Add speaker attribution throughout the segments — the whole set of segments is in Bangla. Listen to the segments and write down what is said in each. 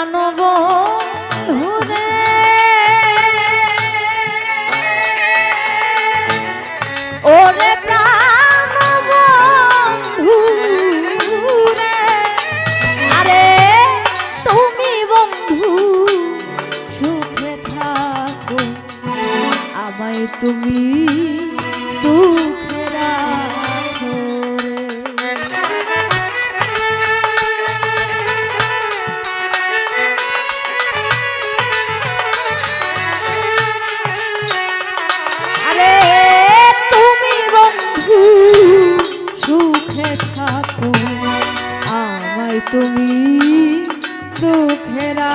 Speaker 1: প্রাণবন্ধুরে ওরে আরে তুমি বন্ধু সুখে থাকো। আমায় তুমি তুমি দুঃখেরা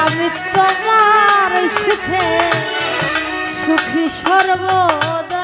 Speaker 1: আমি তোমার সুখে সুখী সর্বদা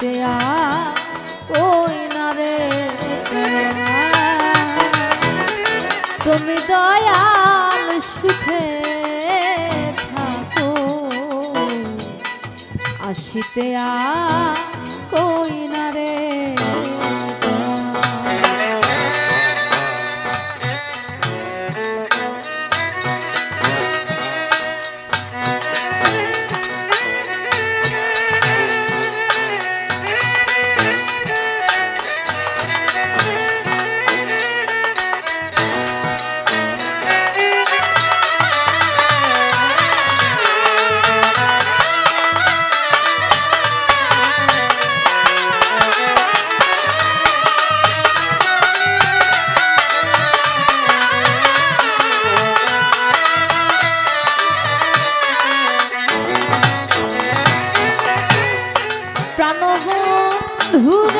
Speaker 1: দেখতে ওই না রে তুমি দয়াল সুখে থাকো। আসিতে আ কই না রে জানো হু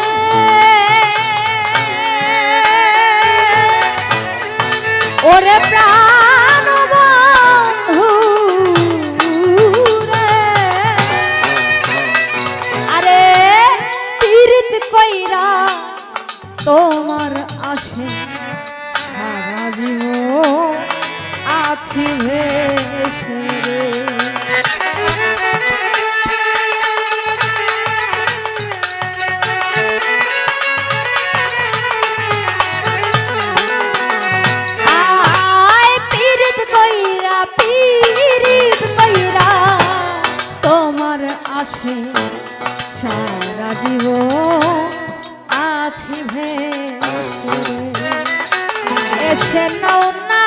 Speaker 1: দেশে নাও না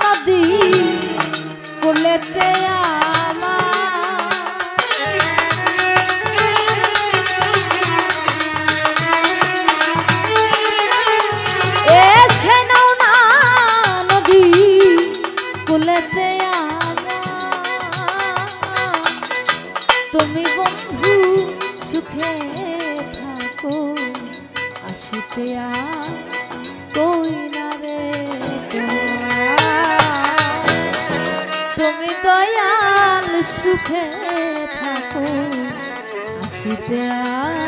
Speaker 1: নদী কুলেতে তুমি বন্ধু সুখে থাকো আসিতে আর কই সীতা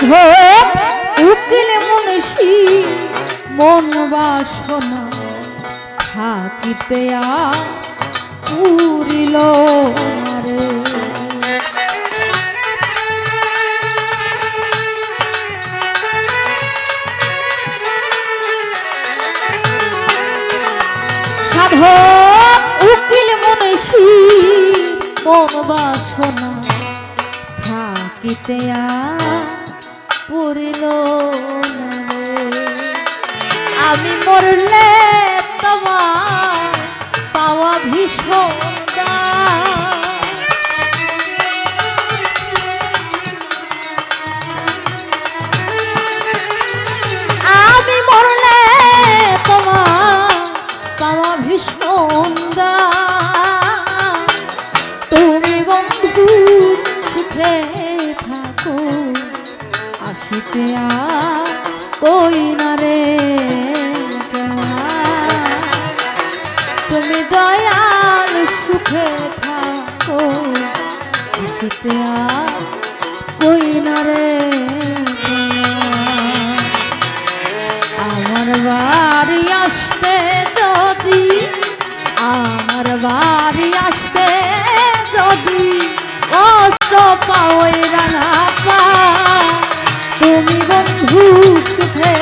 Speaker 1: সাধক উকিল মনীষী মন বাসনা থাকিতে পুরিল উকিল মনীষী মন বাসনা থাকিতে আর করিল আমি মরলে তোমার পাওয়া ভীষণ রাত্রি আমার বাড়ি আসতে যদি কষ্ট পাও রানা পা তুমি বন্ধু সুখে